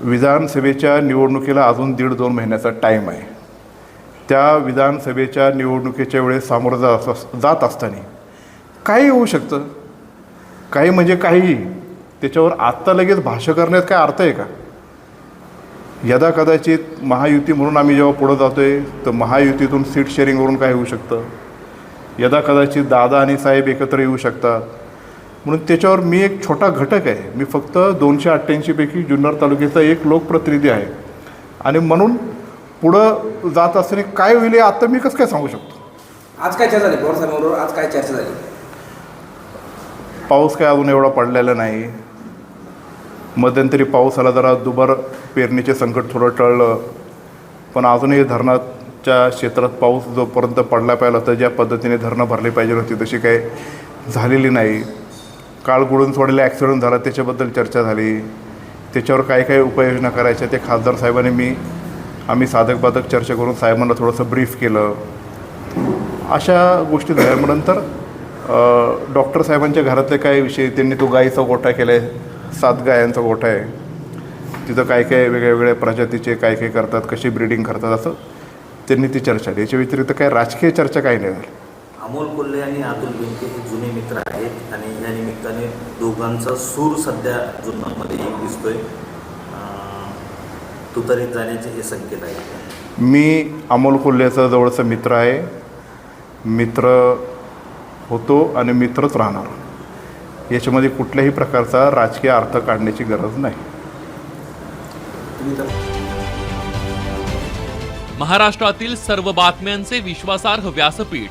विधानसभेच्या निवडणुकीला अजून दीड दोन महिन्याचा टाईम आहे. त्या विधानसभेच्या निवडणुकीच्या वेळेस सामोरं जात अस जात असताना काही होऊ शकतं. काही म्हणजे काही त्याच्यावर आत्ता लगेच भाष्य करण्यात काय अर्थ आहे का? यदा कदाचित महायुती म्हणून आम्ही जेव्हा पुढं जातो आहे तर महायुतीतून सीट शेअरिंगवरून काय होऊ शकतं? यदा कदाचित दादा आणि साहेब एकत्र येऊ शकतात. म्हणून त्याच्यावर मी एक छोटा घटक आहे. मी फक्त दोनशे अठ्ठ्याऐंशीपैकी जुन्नर तालुक्याचा एक लोकप्रतिनिधी आहे. आणि म्हणून पुढं जात असताना काय होईल हे आत्ता मी कसं काय सांगू शकतो? आज काय चर्चा झाली? पवार साहेबांबरोबर आज काय चर्चा झाली? पाऊस काय अजून एवढा पडलेला नाही. मध्यंतरी पाऊस आला जरा दुबार पेरणीचे संकट थोडं टळलं. पण अजूनही धरणाच्या क्षेत्रात पाऊस जोपर्यंत पडला पाहिजे होता ज्या पद्धतीने धरणं भरली पाहिजे होती तशी काही झालेली नाही. काळ गुडून सोडलेला ॲक्सिडेंट झाला त्याच्याबद्दल चर्चा झाली. त्याच्यावर काय काय उपाययोजना करायच्या ते खासदार साहेबांनी मी आम्ही साधक बाधक चर्चा करून साहेबांना थोडंसं ब्रीफ केलं. अशा गोष्टी झाल्या डॉक्टर साहेबांच्या घरातले काय विषय त्यांनी तो गाईचा गोठा केला आहे सात गायांचा गोठा आहे. तिथं काय काय वेगळ्या वेगळ्या प्रजातीचे काय काय करतात कशी ब्रीडिंग करतात असं त्यांनी ती चर्चा केली. याच्या व्यतिरिक्त काय राजकीय चर्चा काही नाही झाली. अमोल कोल्हे आणि अतुल बेनके हे जुने मित्र आहेत आणि या निमित्ताने दोघांचा सूर सध्या जुन्नरमध्ये एक दिसतोय. तुतारीत जाण्याचे हे संकेत आहेत. मी अमोल कोल्हेचा जवळचा मित्र आहे. मित्र होतो आणि मित्रच राहणार. याच्यामध्ये कुठल्याही प्रकारचा राजकीय अर्थ काढण्याची गरज नाही. महाराष्ट्रातील सर्व बातम्यांचे विश्वासार्ह व्यासपीठ.